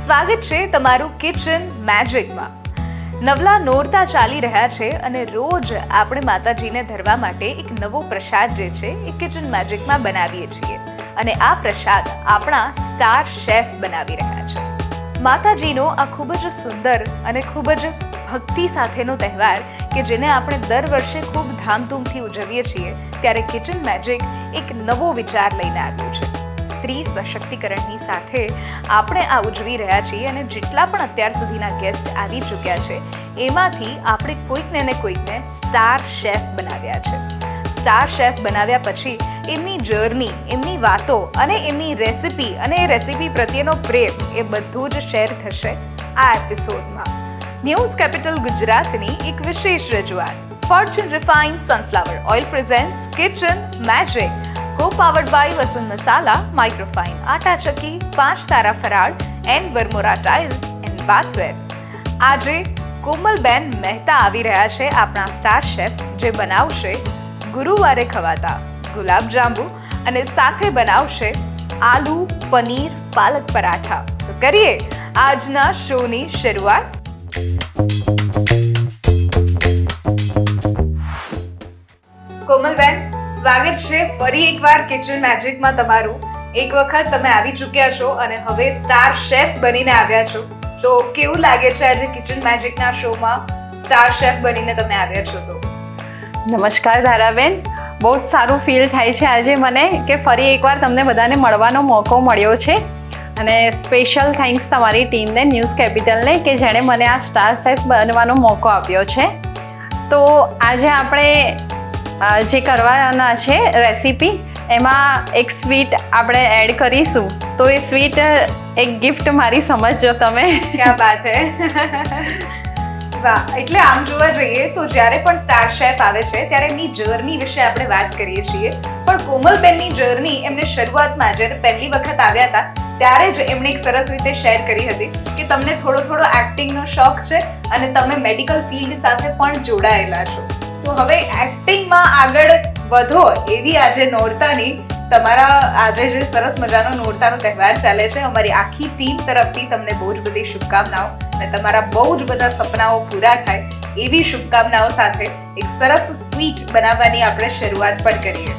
સ્વાગત છે તમારું કિચન મેજિકમાં નવલા નોરતા ચાલી રહ્યા છે અને રોજ આપણે માતાજીને ધરવા માટે એક નવો પ્રસાદ જે છે એ કિચન મેજિકમાં બનાવીએ છીએ. અને આ પ્રસાદ આપણા સ્ટાર શેફ બનાવી રહ્યા છે. માતાજીનો આ ખૂબ જ સુંદર અને ખૂબ જ ભક્તિ સાથેનો તહેવાર કે જેને આપણે દર વર્ષે ખૂબ ધામધૂમથી ઉજવીએ છીએ, ત્યારે કિચન મેજિક એક નવો વિચાર લઈને આવ્યું છે. સ્ત્રી સશક્તિકરણની સાથે આપણે આ ઉજવી રહ્યા છીએ અને જેટલા પણ અત્યાર સુધીના ગેસ્ટ આવી ચૂક્યા છે, એમાંથી આપણે કોઈકને ને કોઈકને સ્ટાર શેફ બનાવ્યા છે. સ્ટાર શેફ બનાવ્યા પછી એમની જર્ની એમની વાતો અને એમની રેસિપી અને એ રેસિપી પ્રત્યેનો પ્રેમ એ બધું જ શેર થશે આ એપિસોડમાં ન્યૂઝ કેપિટલ ગુજરાતની એક વિશેષ રજૂઆત. Fortune refined sunflower oil presents kitchen magic co powered by Vasant Masala microfine Atta ચક્કી Panch Tara Faral and Varmora tiles and bathware આજે કોમલબેન મહેતા આવી રહ્યા છે આપણા સ્ટાર શેફ, જે બનાવશે ગુરુવારે ખવાતા ગુલાબ જાંબુ અને સાથે બનાવશે આલુ, પનીર, પાલક પરાઠા. તો કરીએ આજના શોની શરૂઆત. કોમલબેન સ્વાગત છે. ફરી એકવાર કિચન મેજિકમાં તમારું. એક વખત તમે આવી ચૂક્યા છો અને હવે સ્ટાર શેફ બનીને આવ્યા છો. તો કેવું લાગે છે આજે કિચન મેજિકના શોમાં સ્ટાર શેફ બનીને તમે આવ્યા છો તો? નમસ્કાર ધારાબેન. બહુ જ સારું ફીલ થાય છે આજે મને કે ફરી એકવાર તમને બધાને મળવાનો મોકો મળ્યો છે. અને સ્પેશિયલ થેન્ક્સ તમારી ટીમને ન્યૂઝ કેપિટલને કે જેણે મને આ સ્ટાર શેફ બનવાનો મોકો આપ્યો છે. તો આજે આપણે જે કરવાના છે રેસીપી એમાં એક સ્વીટ આપણે એડ કરીશું. તો એ સ્વીટ એક ગિફ્ટ મારી સમજજો તમે. ક્યાં વાત હે? વાહ, એટલે આમ જોવા જઈએ તો જ્યારે પણ સ્ટાર શેફ આવે છે, ત્યારે એમની જર્ની વિશે આપણે વાત કરીએ છીએ. પણ કોમલબેનની જર્ની એમને શરૂઆતમાં જ્યારે પહેલી વખત આવ્યા હતા, ત્યારે જ એમણે એક સરસ રીતે શેર કરી હતી કે તમને થોડો થોડો એક્ટિંગનો શોખ છે અને તમે મેડિકલ ફિલ્ડ સાથે પણ જોડાયેલા છો. તો હવે એક્ટિંગમાં આગળ વધો એવી આજે નોરતાની તમારા આજે જે સરસ મજાનો નોરતાનો તહેવાર ચાલે છે, અમારી આખી ટીમ તરફથી તમને બહુ જ બધી શુભકામનાઓ અને તમારા બહુ જ બધા સપનાઓ પૂરા થાય એવી શુભકામનાઓ સાથે એક સરસ સ્વીટ બનાવવાની આપણે શરૂઆત પણ કરીએ.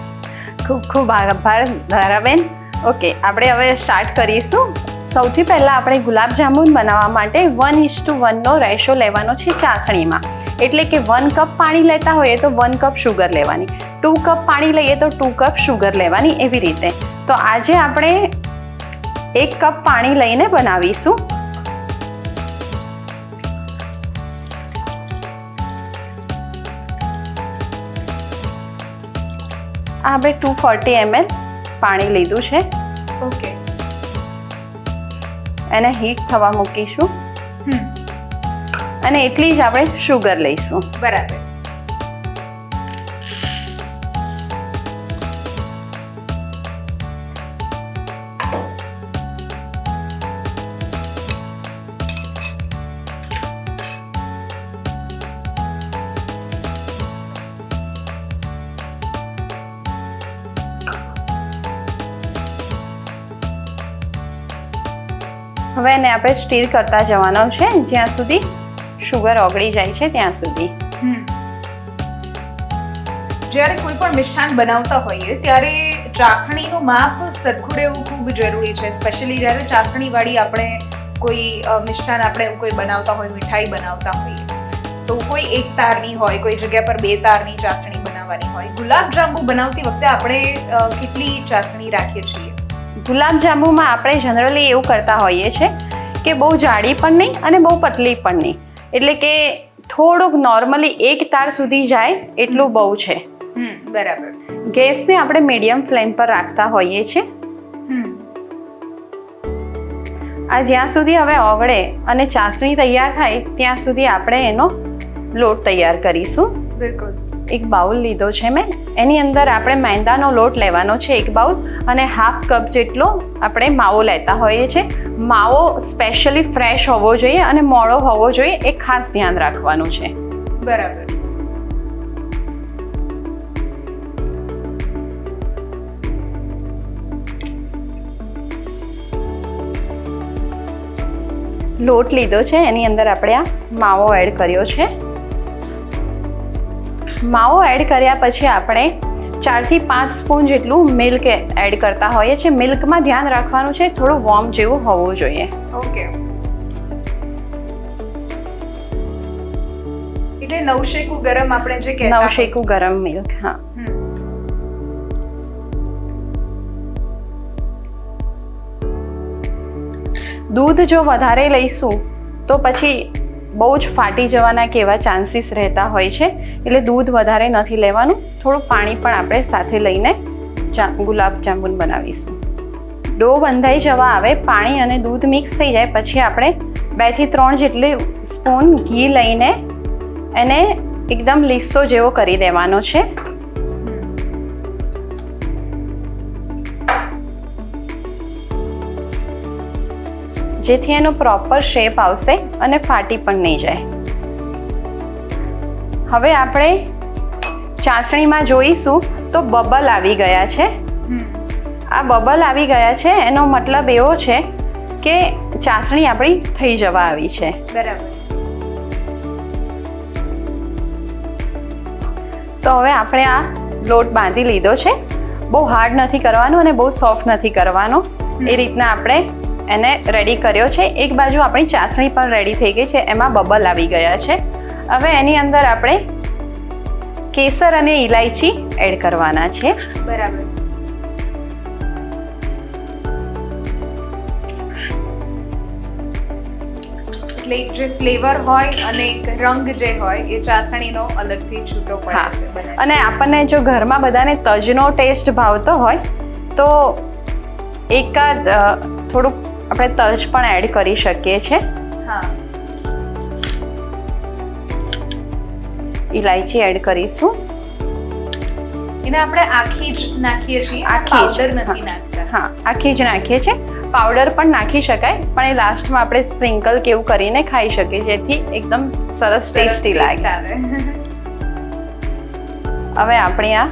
ખૂબ ખૂબ આભાર ધારાબેન. ઓકે આપણે હવે સ્ટાર્ટ કરીશું. સૌથી પહેલાં આપણે ગુલાબજાંબુ બનાવવા માટે વન ઇસ ટુ વનનો રેશો લેવાનો છે ચાસણીમાં. એટલે કે વન કપ પાણી લેતા હોઈએ તો વન કપ શુગર લેવાની. ટુ કપ પાણી લઈએ તો ટુ કપ શુગર લેવાની એવી રીતે. તો આજે આપણે એક કપ પાણી લઈને બનાવીશું. આપણે ટુ ફોર્ટી એમએલ પાણી લીધું છે. ઓકે એને હીટ થવા મૂકીશું. હમ. અને એટલી જ આપણે શુગર લઈશું. બરાબર. હવે એને આપણે સ્ટીર કરતા જવાનો છે જ્યાં સુધી શુગર ઓગળી જાય છે ત્યાં સુધી. જ્યારે કોઈ પણ મિષ્ટાન બનાવતા હોઈએ ત્યારે ચાસણીનું માપ સરખું રહેવું ખૂબ જરૂરી છે. સ્પેશિયલી જ્યારે ચાસણીવાળી આપણે કોઈ મિષ્ઠાન આપણે એવું કોઈ બનાવતા હોય મીઠાઈ બનાવતા હોઈએ તો કોઈ એક તારની હોય કોઈ જગ્યા પર બે તારની ચાસણી બનાવવાની હોય. ગુલાબ જાંબુ બનાવતી વખતે આપણે કેટલી ચાસણી રાખીએ છીએ? ગુલાબજાંબુમાં આપણે જનરલી એવું કરતા હોઈએ છીએ કે બહુ જાડી પણ નહીં અને બહુ પતલી પણ નહીં. એટલે કે થોડુંક નોર્મલી એક તાર સુધી જાય એટલું બહુ છે. હમ બરાબર. ગેસને આપણે મીડિયમ ફ્લેમ પર રાખતા હોઈએ છીએ. હમ. આ જ્યાં સુધી હવે ઓગળે અને ચાસણી તૈયાર થાય ત્યાં સુધી આપણે એનો લોટ તૈયાર કરીશું. બિલકુલ. એક બાઉલ લીધો છે મેં. એની અંદર આપણે મેંદાનો લોટ લેવાનો છે એક બાઉલ અને હાફ કપ જેટલો આપણે માવો લેતા હોઈએ છીએ. માવો સ્પેશિયલી ફ્રેશ હોવો જોઈએ અને મોડો હોવો જોઈએ એ ખાસ ધ્યાન રાખવાનું છે. બરાબર. લોટ લીધો છે એની અંદર આપણે આ માવો એડ કર્યો છે. માવો એડ કર્યા પછી આપણે ચારથી પાંચ સ્પૂન જેટલું મિલ્ક એડ કરતા હોઈએ છીએ. મિલ્કમાં ધ્યાન રાખવાનું છે થોડું વોર્મ જેવું હોવું જોઈએ. ઓકે. એટલે નવશેકું ગરમ આપણે જે કહેતા નવશેકું ગરમ મિલ્ક હા. દૂધ જો વધારે લઈશું તો પછી બહુ જ ફાટી જવાના કેવા ચાન્સીસ રહેતા હોય છે. એટલે દૂધ વધારે નથી લેવાનું. થોડું પાણી પણ આપણે સાથે લઈને ગુલાબ જાંબુન બનાવીશું. ડો બંધાઈ જવા આવે, પાણી અને દૂધ મિક્સ થઈ જાય, પછી આપણે બેથી ત્રણ જેટલી સ્પૂન ઘી લઈને એને એકદમ લીસો જેવો કરી દેવાનો છે. જેથી એનો પ્રોપર શેપ આવશે અને ફાટી પણ નહીં જાય. હવે આપણે ચાસણીમાં જોઈશું તો બબલ આવી ગયા છે. આ બબલ આવી ગયા છે એનો મતલબ એવો છે કે ચાસણી આપણી થઈ જવા આવી છે. બરાબર. તો હવે આપણે આ લોટ બાંધી લીધો છે. બહુ હાર્ડ નથી કરવાનો અને બહુ સોફ્ટ નથી કરવાનો. એ રીતના આપણે એને રેડી કર્યો છે. એક બાજુ આપણી ચાસણી પણ રેડી થઈ ગઈ છે. એમાં બબલ આવી ગયા છે. હવે એની અંદર આપણે કેસર અને ઇલાયચી એડ કરવાના છે. બરાબર. એટલે જે ફ્લેવર હોય અને રંગ જે હોય એ ચાસણીનો અલગથી છૂટો પડે છે. અને આપણને જો ઘરમાં બધાને તજનો ટેસ્ટ ભાવતો હોય તો એકાદ થોડુંક આપણે તજ પણ એડ કરી શકીએ છીએ. હા. ઇલાયચી એડ કરીશું. એને આપણે આખી જ નાખીએ છીએ આખી જ, પાવડર નથી નાખતા. હા આખી જ નાખીએ છીએ. પાવડર પણ નાખી શકાય પણ એ લાસ્ટમાં આપણે સ્પ્રિંકલ કેવું કરીને ખાઈ શકીએ જેથી એકદમ સરસ ટેસ્ટી લાગે. હવે આપણી આ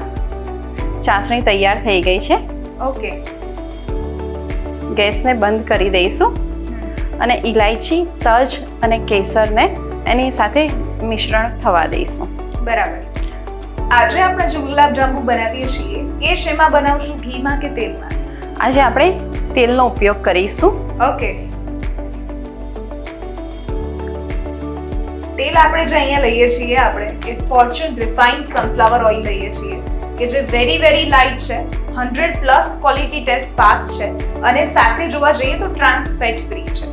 ચાસણી તૈયાર થઈ ગઈ છે. ઓકે ગેસને બંધ કરી દઈશું. અને ઇલાયચી તજ અને કેસરને એની સાથે મિશ્રણ થવા દઈશું. બરાબર. આજે આપણે જે ગુલાબ જાંબુ બનાવીએ છીએ. એ શેમાં બનાવશું? ઘીમાં કે તેલમાં? આજે આપણે તેલનો ઉપયોગ કરીશું. ઓકે. તેલ આપણે જે અહીંયા લઈએ છીએ આપણે એ ફોર્ચ્યુન રિફાઇન્ડ સનફ્લાવર ઓઇલ લઈએ છીએ. કે જે વેરી વેરી લાઇટ છે hundred plus quality test pass છે અને સાથે જોવા જઈએ તો ટ્રાન્સ ફેટ ફ્રી છે.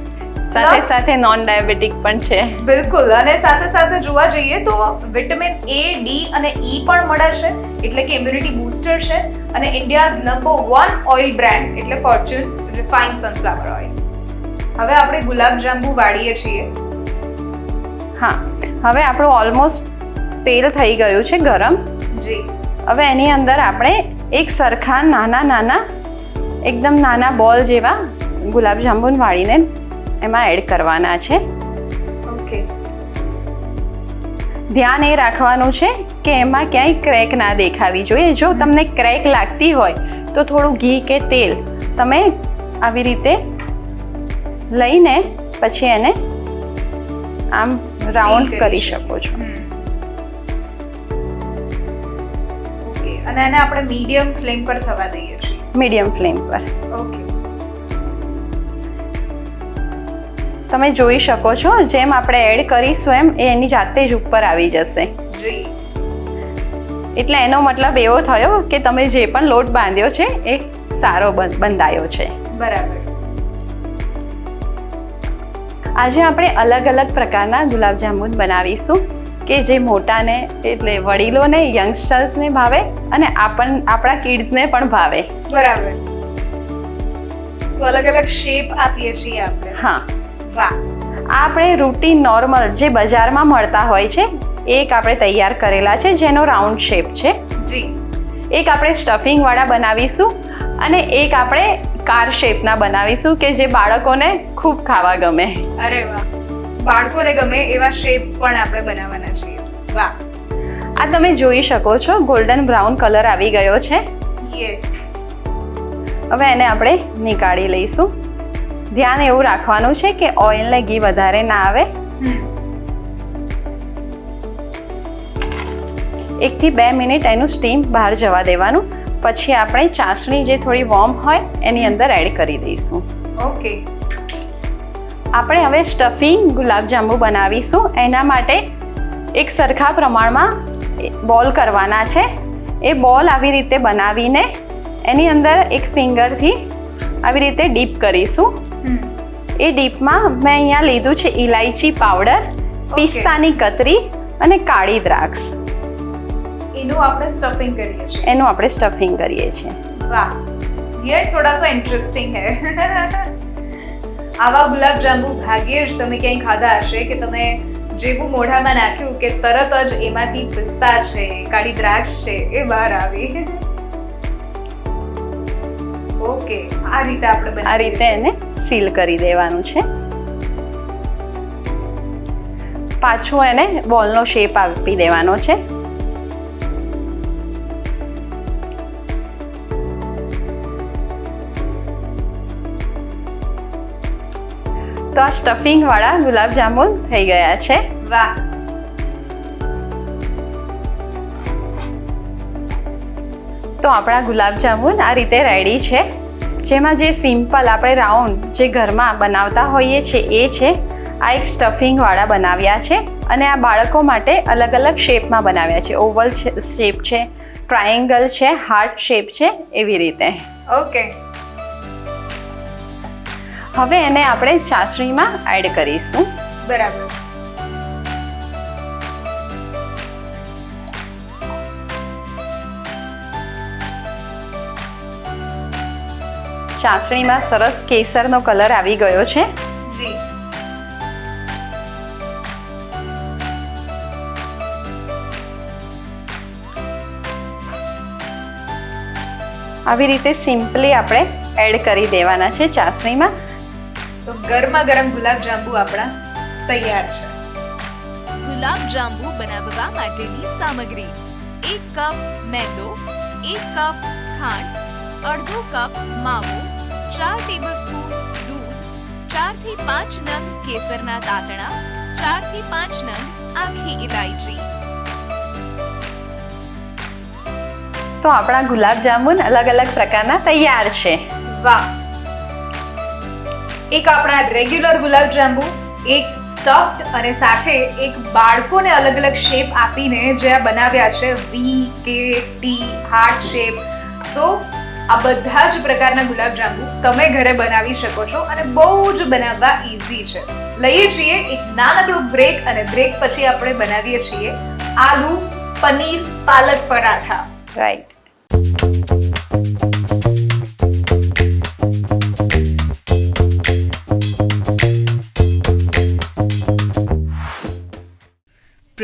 સાથે સાથે નોન ડાયાબિટીક પણ છે. બિલકુલ અને સાથે સાથે જોવા જઈએ તો વિટામિન એ ડી અને ઈ પણ મળે છે એટલે કે ઇમ્યુનિટી બૂસ્ટર છે અને India's number one oil brand એટલે ફોર્ચ્યુન રિફાઇન સનફ્લાવર ઓઇલ હવે આપણે ગુલાબ જાંબુ વાળીએ છીએ. હા હવે આપણું ઓલમોસ્ટ તેલ થઈ ગયું છે ગરમ. જી. હવે એની અંદર આપણે એક સરખા નાના નાના એકદમ નાના બોલ જેવા ગુલાબ જાંબુન વાળીને એમાં એડ કરવાના છે. ઓકે ધ્યાન એ રાખવાનું છે કે એમાં ક્યાંય ક્રેક ના દેખાવી જોઈએ. જો તમને ક્રેક લાગતી હોય તો થોડું ઘી કે તેલ તમે આવી રીતે લઈને પછી એને આમ રાઉન્ડ કરી. શકો છો. અને એને આપણે મીડિયમ ફ્લેમ પર થવા દઈએ છીએ. મીડિયમ ફ્લેમ પર. ઓકે તમે જોઈ શકો છો જેમ આપણે એડ કરીશું એમ એ એની જાતે જ ઉપર આવી જશે. એટલે એનો મતલબ એવો થયો કે તમે જે પણ લોટ બાંધ્યો છે એ સારો બંધાયો છે. બરાબર. આજે આપણે અલગ અલગ પ્રકારના ગુલાબજાંબુ બનાવીશું. કે જે મોટાને એટલે વડીલોને યંગસ્ટર્સને ભાવે અને આપણ આપણા કિડ્સને પણ ભાવે. બરાબર. તો અલગ અલગ શેપ આપીએ છીએ આપણે. હા. વાહ. આપણે રૂટીન નોર્મલ જે બજારમાં મળતા હોય છે એક આપણે તૈયાર કરેલા છે જેનો રાઉન્ડ શેપ છે. જી. એક આપણે સ્ટફિંગ વાળા બનાવીશું અને એક આપણે કાર શેપના બનાવીશું કે જે બાળકોને ખૂબ ખાવા ગમે. અરે વાહ. બાળકોને ગમે એવા શેપ પણ આપણે બનાવવાના છીએ. વાહ. આ તમે જોઈ શકો છો ગોલ્ડન બ્રાઉન કલર આવી ગયો છે. યસ હવે એને આપણે નીકાળી લઈશું. ધ્યાન એવું રાખવાનું છે કે ઓઇલ ને ઘી વધારે ના આવે. એકથી બે મિનિટ એનું સ્ટીમ બહાર જવા દેવાનું. પછી આપણે ચાસણી જે થોડી વોર્મ હોય એની અંદર એડ કરી દઈશું. ઓકે આપણે હવે સ્ટફિંગ ગુલાબજાંબુ બનાવીશું. એના માટે એક સરખા પ્રમાણમાં બોલ કરવાના છે. એ બોલ આવી રીતે બનાવીને એની અંદર એક ફિંગરથી આવી રીતે ડીપ કરીશું. એ ડીપમાં મેં અહીંયા લીધું છે ઇલાયચી પાવડર પિસ્તાની કતરી અને કાળી દ્રાક્ષ. એનું આપણે સ્ટફિંગ કરીએ છીએ. એનું આપણે સ્ટફિંગ કરીએ છીએ. વાહ. યે થોડા સા ઇન્ટરેસ્ટિંગ હે. આવા ગુલાબ જાંબુ ભાગ્યે જ તમે ક્યાંય ખાધા હશે કે તમે જેવું મોઢામાં નાખ્યું કે તરત જ એમાંથી પિસ્તા છે કાળી દ્રાક્ષ છે એ બહાર આવી. ઓકે આ રીતે આપણે આ રીતે એને સીલ કરી દેવાનું છે. પાછો એને બોલનો શેપ આપી દેવાનો છે. તો આ સ્ટફિંગ વાળા ગુલાબ જાંબુ થઈ ગયા છે. વાહ. તો આપણા ગુલાબ જાંબુ આ રીતે રેડી છે. જેમાં જે સિમ્પલ આપણે રાઉન્ડ જે ઘરમાં બનાવતા હોઈએ છીએ એ છે. આ એક સ્ટફિંગવાળા બનાવ્યા છે અને આ બાળકો માટે અલગ અલગ શેપમાં બનાવ્યા છે. ઓવલ શેપ છે ટ્રાયેંગલ છે હાર્ટ શેપ છે એવી રીતે. ઓકે. હવે એને આપણે ચાસણીમાં એડ કરીશું. બરાબર. ચાસણીમાં સરસ કેસરનો કલર આવી ગયો છે. જી. આવી રીતે સિમ્પલી આપણે એડ કરી દેવાના છે ચાસણીમાં. તો ગરમા ગરમ ગુલાબ જાંબુ આપણા તૈયાર છે. ગુલાબ જાંબુ બનાવવા માટેની સામગ્રી. એક કપ મેંદો એક કપ ખાંડ અડધો કપ માવો ચાર ટેબલસ્પૂન દૂધ ચારથી પાંચ નંગ કેસરના તાતણા ચારથી પાંચ નંગ આખી ઇલાયચી તો આપણા ગુલાબ જાંબુ અલગ અલગ પ્રકારના તૈયાર છે. વાહ! એક આપણા રેગ્યુલર ગુલાબ જાંબુ, એક સ્ટફ્ડ અને સાથે એક બાળકોને અલગ અલગ શેપ આપીને જે આ બનાવ્યા છે વી કે ટી હાર્ટ શેપ સો આ બધા જ પ્રકારના ગુલાબ જાંબુ તમે ઘરે બનાવી શકો છો અને બહુ જ બનાવવા ઇઝી છે. લઈએ છીએ એક નાનકડું બ્રેક અને બ્રેક પછી આપણે બનાવીએ છીએ aloo paneer palak paratha. Right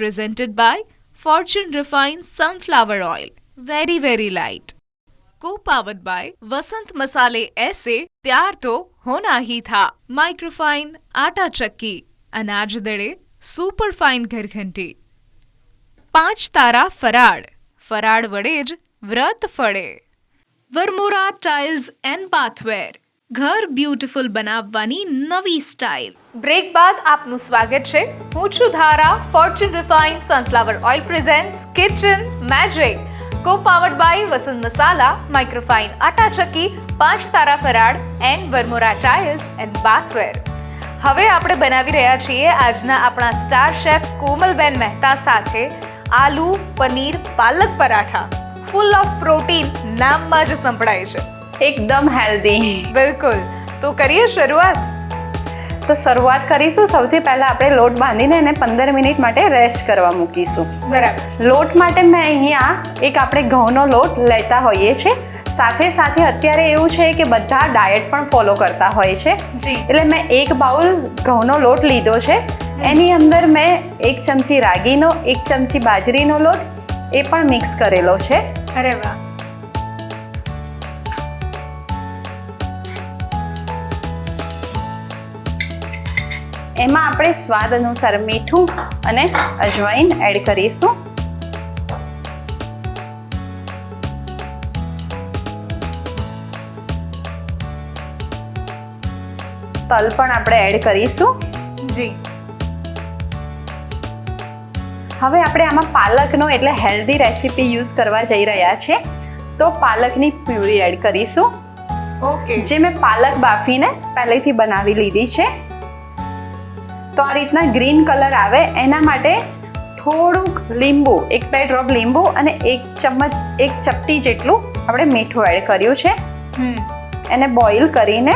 presented by Fortune Refined Sunflower Oil. Very, very light. Co powered by Vasant Masale Aise Pyar To Hona Hi Tha. Microfine Aata Chakki. અનાજ દળે સુપરફાઇન ઘરઘંટી પાંચ તારા ફરાળ ફરાળ વડે જ વ્રત ફળે વરમોરા ટાઇલ્સ એન્ડ બાથવેર ઘર બ્યુટીફુલ બનાવવાની નવી સ્ટાઇલ. બ્રેક બાદ આપનું સ્વાગત છે. હું છું ધારા Fortune refine sunflower oil presents kitchen magic co powered by Vasant Masala microfine આટા ચક્કી પાંચ તારા farad and Varmora tiles and bathware હવે આપણે બનાવી રહ્યા છીએ આજના આપણા સ્ટાર શેફ કોમલબેન મહેતા સાથે આલુ paneer palak paratha. Full of protein નામમાં જ સંભળાય છે. એકદમ હેલ્ધી બિલકુલ. તો કરીએ શરૂઆત? તો શરૂઆત કરીશું. સૌથી પહેલાં આપણે લોટ બાંધીને એને પંદર મિનિટ માટે રેસ્ટ કરવા મૂકીશું. બરાબર. લોટ માટે મેં અહીંયા એક આપણે ઘઉંનો લોટ લેતા હોઈએ છીએ. સાથે સાથે અત્યારે એવું છે કે બધા ડાયટ પણ ફોલો કરતા હોય છે. એટલે મેં એક બાઉલ ઘઉંનો લોટ લીધો છે. એની અંદર મેં એક ચમચી રાગીનો એક ચમચી બાજરીનો લોટ એ પણ મિક્સ કરેલો છે. અરે વાહ. એમાં આપણે સ્વાદ અનુસાર મીઠું અને અજવાઈન એડ કરીશું. તલ પણ આપણે એડ કરીશું. જી. હવે આપણે આમાં પાલકનો એટલે હેલ્ધી રેસીપી યુઝ કરવા જઈ રહ્યા છે. તો પાલકની પ્યુરી એડ કરીશું. ઓકે. જે મેં પાલક બાફીને પહેલેથી બનાવી લીધી છે. તો આ રીતના ગ્રીન કલર આવે. એના માટે થોડુંક લીંબુ એક બે ડ્રોપ લીંબુ અને એક ચમચ એક ચપટી જેટલું આપણે મીઠું એડ કર્યું છે. એને બોઇલ કરીને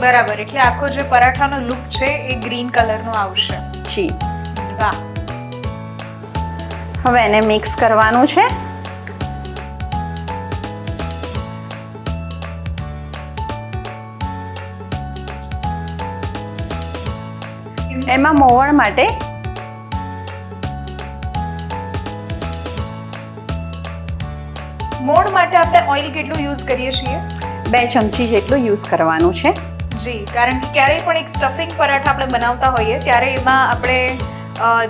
બરાબર એટલે આખો જે પરાઠાનો લુક છે એ ગ્રીન કલરનો આવશે. જી. વાહ. હવે એને મિક્સ કરવાનું છે. એમાં મોવણ માટે મોણ માટે આપણે ઓઇલ કેટલું યુઝ કરીએ છીએ? બે ચમચી જેટલું યુઝ કરવાનું છે. જી કારણ કે ક્યારેય પણ એક સ્ટફિંગ પરાઠા આપણે બનાવતા હોઈએ ત્યારે એમાં આપણે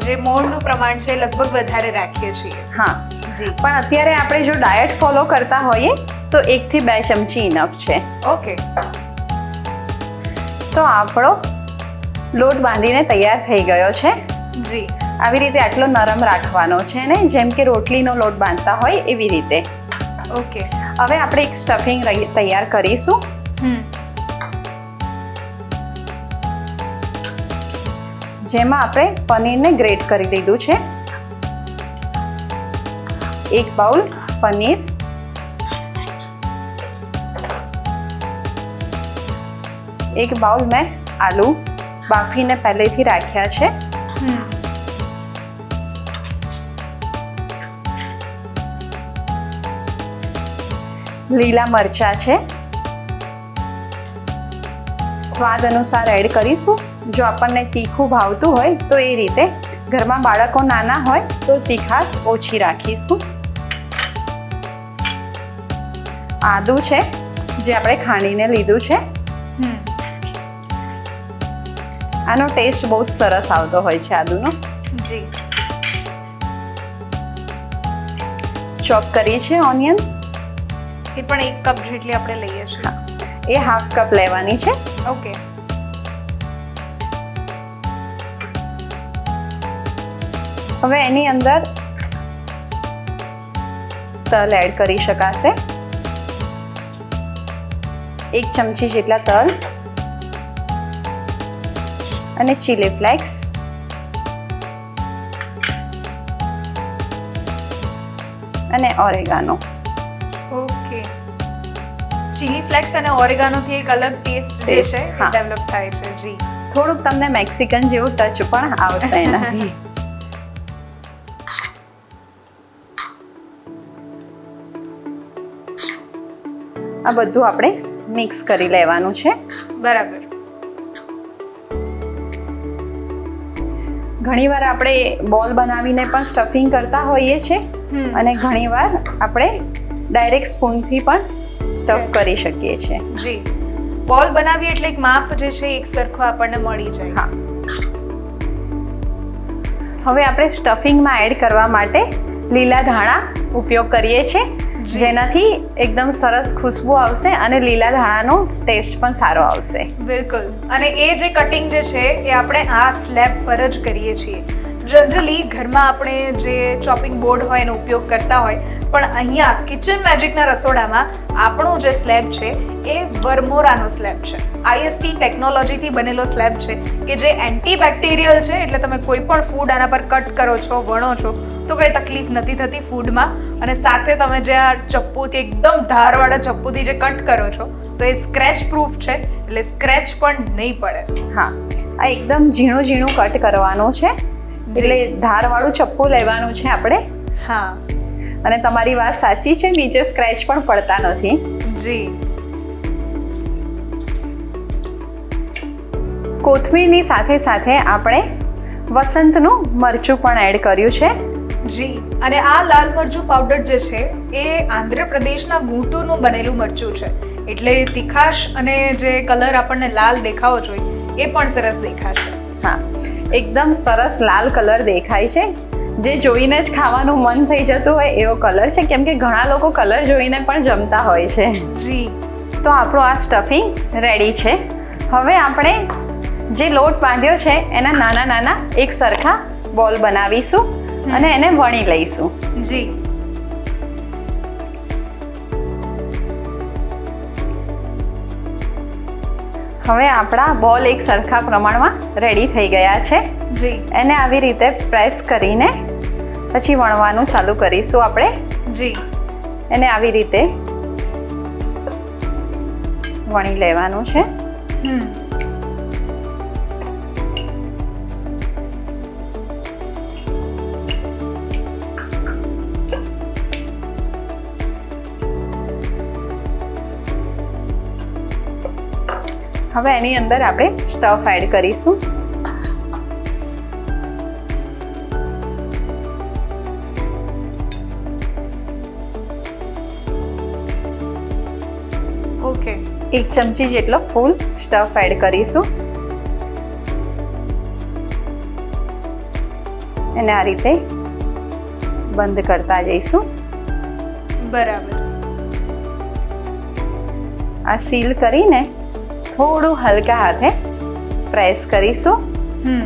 જે મોણનું પ્રમાણ છે લગભગ વધારે રાખીએ છીએ. હા. જી. પણ અત્યારે આપણે જો ડાયટ ફોલો કરતા હોઈએ તો એકથી બે ચમચી ઇનફ છે. ઓકે. તો આપણો લોટ બાંધીને તૈયાર થઈ ગયો છે. જી. આવી રીતે આટલો નરમ રાખવાનો છે ને જેમ કે રોટલીનો લોટ બાંધતા હોય એવી રીતે. ઓકે. હવે આપણે એક સ્ટફિંગ તૈયાર કરીશું. જેમાં આપણે પનીરને ગ્રેટ કરી લીધું છે. એક બાઉલ પનીર. એક બાઉલ મેં આલુ. બાફીને પહેલેથી રાખ્યા છે. લીલા મરચા છે. સ્વાદ અનુસાર એડ કરીશું. જો આપણને તીખું ભાવતું હોય તો એ રીતે. ઘરમાં બાળકો નાના હોય તો તીખાસ ઓછી રાખીશું. આદું છે જે આપણે ખાંડીને લીધું છે. આનો ટેસ્ટ બહુ જ સરસ આવતો હોય છે આદુનો. જી. ચોપ કરી છે ઓનિયન એ પણ એક કપ જેટલી આપણે લઈએ છીએ. એ હાફ કપ લેવાની છે. ઓકે હવે એની અંદર તલ એડ કરી શકાશે. એક ચમચી જેટલા તલ. અને ચીલી ફ્લેક્સ અને ઓરેગાનો ઓકે ચીલી ફ્લેક્સ અને ઓરેગાનોથી એક અલગ ટેસ્ટ જે છે ડેવલપ થાય છે જી. થોડુંક તમને મેક્સિકન જેવું ટચ પણ આવશે એનાથી આ બધું આપણે મિક્સ કરી લેવાનું છે. બરાબર. ઘણીવાર આપણે બોલ બનાવીને પણ સ્ટફિંગ કરતા હોઈએ છીએ અને ઘણીવાર આપણે ડાયરેક્ટ સ્પૂનથી પણ સ્ટફ કરી શકીએ છીએ. જી. બોલ બનાવી એટલે એક માપ જે છે એક સરખો આપણને મળી જાય. હા. હવે આપણે સ્ટફિંગમાં એડ કરવા માટે લીલા ધાણા ઉપયોગ કરીએ છીએ. જેનાથી એકદમ સરસ ખુશ્બુ આવશે અને લીલા ધાણાનો ટેસ્ટ પણ સારો આવશે. બિલકુલ. અને એ જે કટિંગ જે છે એ આપણે આ સ્લેબ પર જ કરીએ છીએ. જનરલી ઘરમાં આપણે જે ચોપિંગ બોર્ડ હોય એનો ઉપયોગ કરતા હોય, પણ અહીંયા કિચન મેજિકના રસોડામાં આપણો જે સ્લેબ છે, એ વર્મોરાનો સ્લેબ છે. આઈએસટી ટેકનોલોજીથી બનેલો સ્લેબ છે, કે જે એન્ટીબેક્ટેરિયલ છે, એટલે તમે કોઈ પણ ફૂડ આના પર કટ કરો છો, વણો છો, તો કંઈ તકલીફ નથી થતી ફૂડમાં અને સાથે તમે જે આ ચપ્પુથી એકદમ ધારવાળા ચપ્પુથી જે કટ કરો છો, તો એ સ્ક્રેચ પ્રૂફ છે, એટલે સ્ક્રેચ પણ નહીં પડે. હા, આ એકદમ ઝીણું ઝીણું કટ કરવાનું છે. એટલે ધારવાળું ચપ્પુ લેવાનું છે આપણે. હા. અને તમારી વાત સાચી છે નીચે સ્ક્રેચ પણ પડતા નથી. જી. કોથમીરની સાથે સાથે આપણે વસંતનું મરચું પણ એડ કર્યું છે. જી. અને આ લાલ મરચું પાવડર જે છે એ આંધ્રપ્રદેશના ગુંટુરનું બનેલું મરચું છે. એટલે તીખાશ અને જે કલર આપણને લાલ દેખાવો જોઈએ એ પણ સરસ દેખાશે. હા એકદમ સરસ લાલ કલર દેખાય છે. જે જોઈને જ ખાવાનું મન થઈ જતું હોય એવો કલર છે કેમ કે ઘણા લોકો કલર જોઈને પણ જમતા હોય છે. જી. તો આપણો આ સ્ટફિંગ રેડી છે. હવે આપણે જે લોટ બાંધ્યો છે એના નાના નાના એક સરખા બોલ બનાવીશું અને એને વણી લઈશું. જી. હવે આપણા બોલ એક સરખા પ્રમાણમાં રેડી થઈ ગયા છે. જી. એને આવી રીતે પ્રેસ કરીને પછી વણવાનું ચાલુ કરીશું આપણે. જી. એને આવી રીતે વણી લેવાનું છે. હમ. હવે એની અંદર આપણે સ્ટફ એડ કરીશું. ઓકે એક ચમચી જેટલો ફૂલ સ્ટફ એડ કરીશું. એને આ રીતે બંધ કરતા જઈશું. બરાબર. આ સીલ કરીને થોડું હલકા હાથે પ્રેસ કરીશું. હમ.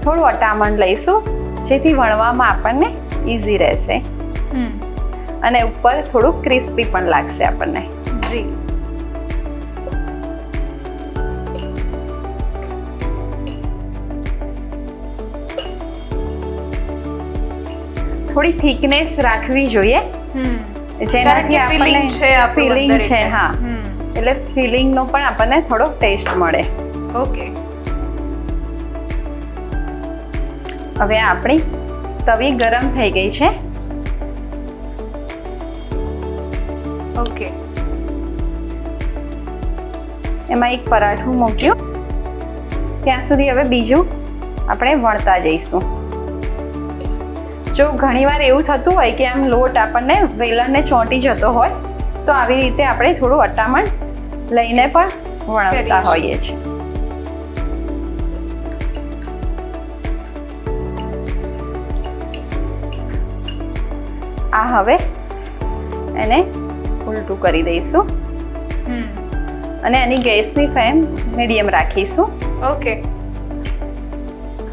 થોડું અટામણ લઈશું જેથી વણવામાં આપણને ઇઝી રહેશે. અને ઉપર થોડું ક્રિસ્પી પણ લાગશે આપણને. જી. થોડી થિકનેસ રાખવી જોઈએ. હમ. જેનાથી આપણને ફિલિંગ છે હા. એટલે ફિલિંગનો પણ આપણને થોડો ટેસ્ટ મળે. ઓકે. હવે આપણી તવી ગરમ થઈ ગઈ છે. ઓકે. એમાં એક પરાઠું મૂક્યું. ત્યાં સુધી હવે બીજું આપણે વણતા જઈશું. જો ઘણીવાર એવું થતું હોય કે આમ લોટ આપણને વેલણને ચોંટી જતો હોય તો આવી રીતે આપણે થોડું અટામણ લઈને પણ વણતા હોઈએ છીએ આ હવે એને ઉલટું કરી દઈશું. હમ. અને એની ગેસની ફ્લેમ મીડિયમ રાખીશું. ઓકે.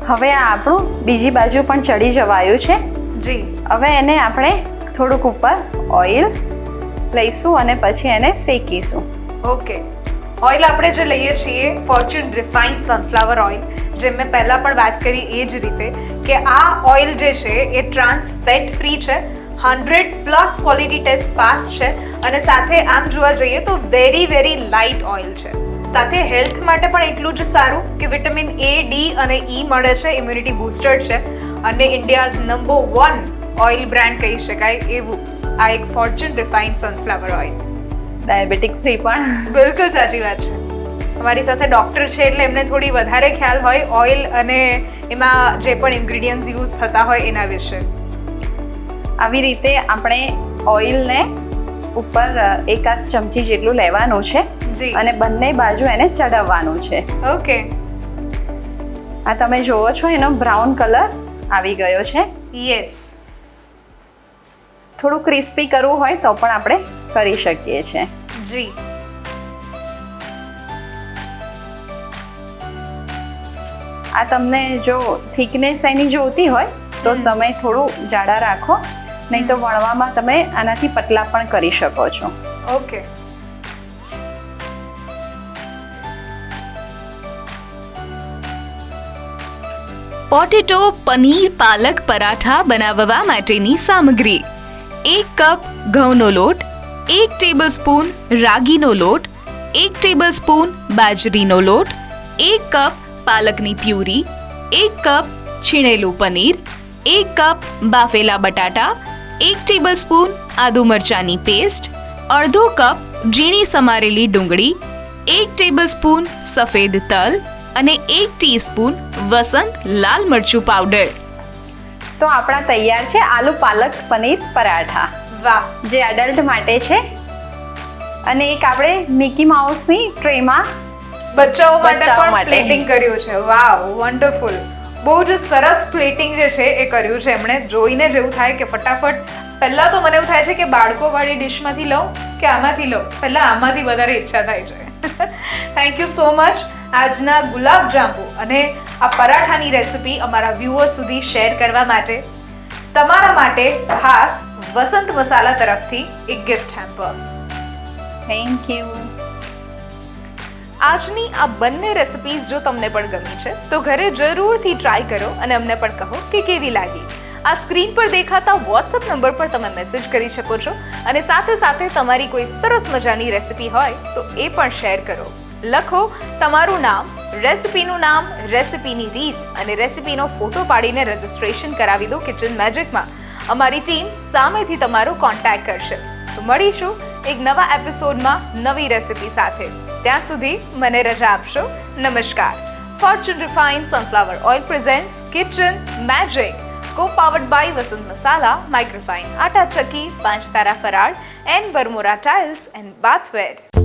હવે આ આપણું બીજી બાજુ પણ ચડી જવાયું છે. જી. હવે એને આપણે થોડુંક ઉપર ઓઇલ લઈશું અને પછી એને શેકીશું. ઓકે ઓઇલ આપણે જે લઈએ છીએ ફોર્ચ્યુન રિફાઇન્ડ સનફ્લાવર ઓઇલ જે મેં પહેલાં પણ વાત કરી એ જ રીતે કે આ ઓઇલ જે છે એ ટ્રાન્સ ફેટ ફ્રી છે hundred plus quality test pass છે અને સાથે આમ જોવા જઈએ તો વેરી વેરી લાઇટ ઓઇલ છે. સાથે હેલ્થ માટે પણ એટલું જ સારું કે વિટામિન એ ડી અને ઈ મળે છે ઇમ્યુનિટી બૂસ્ટર છે અને India's number one oil brand કહી શકાય એવું આ એક Fortune refined sunflower oil diabetic free પણ. બિલકુલ સાચી વાત છે. અમારી સાથે ડૉક્ટર છે એટલે એમને થોડી વધારે ખ્યાલ હોય. ઓઇલ અને એમાં જે પણ ઇન્ગ્રીડિયન્ટ્સ યુઝ થતા હોય એના વિશે. આવી રીતે આપણે ઓઇલને ઉપર એકાદ ચમચી જેટલું લેવાનું છે જી. અને બંને બાજુ એને ચડાવવાનું છે. ઓકે આ તમે જોવો છો એનો બ્રાઉન કલર આવી ગયો છે. યસ થોડું ક્રિસ્પી કરવું હોય તો પણ આપણે કરી શકીએ છીએ. જી. આ તમને જો થિકનેસ એની જોતી હોય તો તમે થોડું જાડા રાખો નહીં તો વણવામાં તમે આનાથી પતલા પણ કરી શકો છો. ઓકે. પોટેટો પનીર પાલક પરાઠા બનાવવા માટેની સામગ્રી. એક કપ ઘઉંનો લોટ એક ટેબલસ્પૂન રાગીનો લોટ, એક ટેબલસ્પૂન બાજરીનો લોટ, એક કપ પાલકની પ્યુરી, એક કપ છીણેલું પનીર, એક કપ બાફેલા બટાટા, એક ટેબલસ્પૂન આદુ મરચાંની પેસ્ટ અડધો કપ ઝીણી સમારેલી ડુંગળી, એક ટેબલસ્પૂન સફેદ તલ અને એક ટીસ્પૂન વસંત લાલ મરચું પાવડર તો આપણા તૈયાર છે આલુ પાલક પનીર પરાઠા. વાહ જે એડલ્ટ માટે છે. અને એક આપણે મિકી માઉસની ટ્રેમાં બચ્ચાઓ માટે પણ પ્લેટિંગ કર્યું છે. વાવ વન્ડરફુલ બહુ જ સરસ પ્લેટિંગ જે છે એ કર્યું છે એમણે. જોઈને જેવું થાય કે ફટાફટ પહેલા તો મને એવું થાય છે કે બાળકો વાળી ડિશમાંથી લઉં કે આમાંથી લઉં? પહેલા આમાંથી વધારે ઈચ્છા થાય છે. થેન્ક યુ સો મચ આજના ગુલાબ જાંબુ અને આ પરાઠાની રેસિપી અમારા વ્યૂઅર્સ સુધી શેર કરવા માટે. તમારા માટે ખાસ વસંત મસાલા તરફથી એક ગિફ્ટ હેમ્પર થેન્ક યુ આજની આ બંને રેસિપીઝ જો તમને પણ ગમી છે તો ઘરે જરૂરથી ટ્રાય કરો અને અમને પણ કહો કે કેવી લાગી. આ સ્ક્રીન પર દેખાતા વોટ્સઅપ નંબર પર તમે મેસેજ કરી શકો છો અને સાથે સાથે તમારી કોઈ સરસ મજાની રેસિપી હોય તો એ પણ શેર કરો. લખો તમારું નામ રેસિપીનું નામ રેસિપીની રીત અને રેસિપીનો ફોટો પાડીને રજીસ્ટ્રેશન કરાવી દો કિચન મેજિકમાં અમારી ટીમ સામેથી તમારો કોન્ટેક્ટ કરશે. તો મળીશું એક નવા એપિસોડમાં નવી રેસિપી સાથે. ત્યાં સુધી મને રજા આપશો. નમસ્કાર. Fortune refine sunflower oil presents kitchen magic co powered by Vasant Masala microfine Atta ચકી પાંચ તારા ફરાળ and Varmora tiles and bathware